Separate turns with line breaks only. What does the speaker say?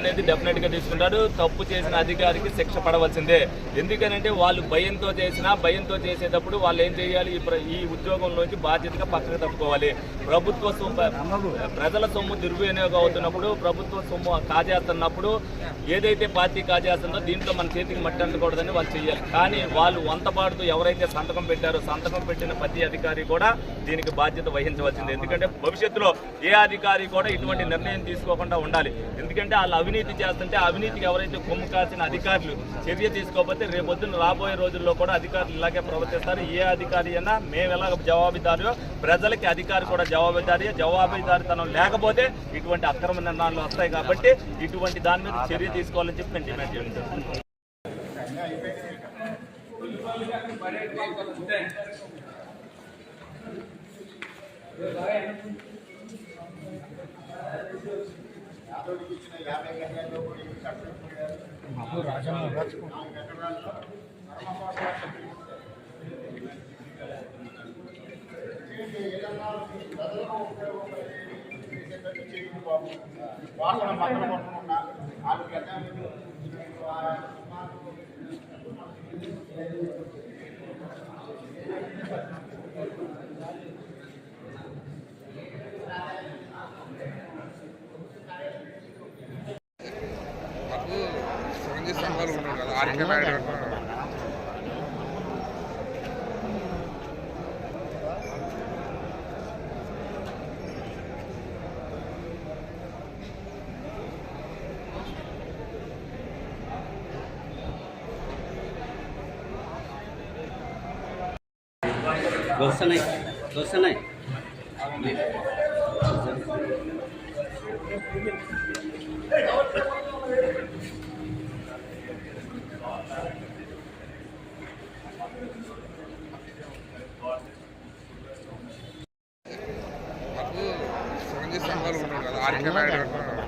అనేది డెఫినెట్గా తీసుకుంటారు తప్పు చేసిన అధికారికి శిక్ష పడవలసిందే. ఎందుకనంటే వాళ్ళు భయంతో చేసినా భయంతో చేసేటప్పుడు వాళ్ళు ఏం చేయాలి? ఈ ఉద్యోగంలోకి ఉద్యోగంలోంచి బాధ్యతగా పక్కకు తప్పుకోవాలి. ప్రభుత్వ సొమ్ము ప్రజల సొమ్ము దుర్వినియోగం అవుతున్నప్పుడు ప్రభుత్వ సొమ్ము కాజేస్తున్నప్పుడు ఏదైతే పార్టీ కాజేస్తుందో దీంట్లో మన చేతికి మట్టి అంటకూడదని వాళ్ళు చేయాలి కానీ వాళ్ళు వంతపాడుతూ ఎవరైతే సంతకం పెట్టారో సంతకం పెట్టిన ప్రతి అధికారి కూడా దీనికి బాధ్యత వహించవలసింది. ఎందుకంటే భవిష్యత్తులో ఏ అధికారి కూడా ఇటువంటి నిర్ణయం తీసుకోకుండా ఉండాలి. ఎందుకంటే వాళ్ళ అవినీతి చేస్తుంటే అవినీతికి ఎవరైతే కొమ్ము కాసిన అధికారులు చర్య తీసుకోకపోతే రేపొద్దున రాబోయే రోజుల్లో కూడా అధికారులు ఇలాగే ప్రవర్తిస్తారు. ఏ అధికారి అయినా మేము ఎలా జవాబుదారు ప్రజలకి అధికారి కూడా జవాబుదారి జవాబుదారితనం లేకపోతే ఇటువంటి అక్రమ నిర్ణయాలు వస్తాయి కాబట్టి ఇటువంటి దాని మీద చర్య తీసుకోవాలని చెప్పి మేము డిమాండ్ చేయడం జరుగుతుంది.
వాసన పక్కన పట్టుకున్నా వాళ్ళకి ఎంత
మాకు दोस्त नहीं
दोस्त नहीं
Thank you. సంఘాలు ఉన్నాడు కదా ఆర్కే నాయుడు.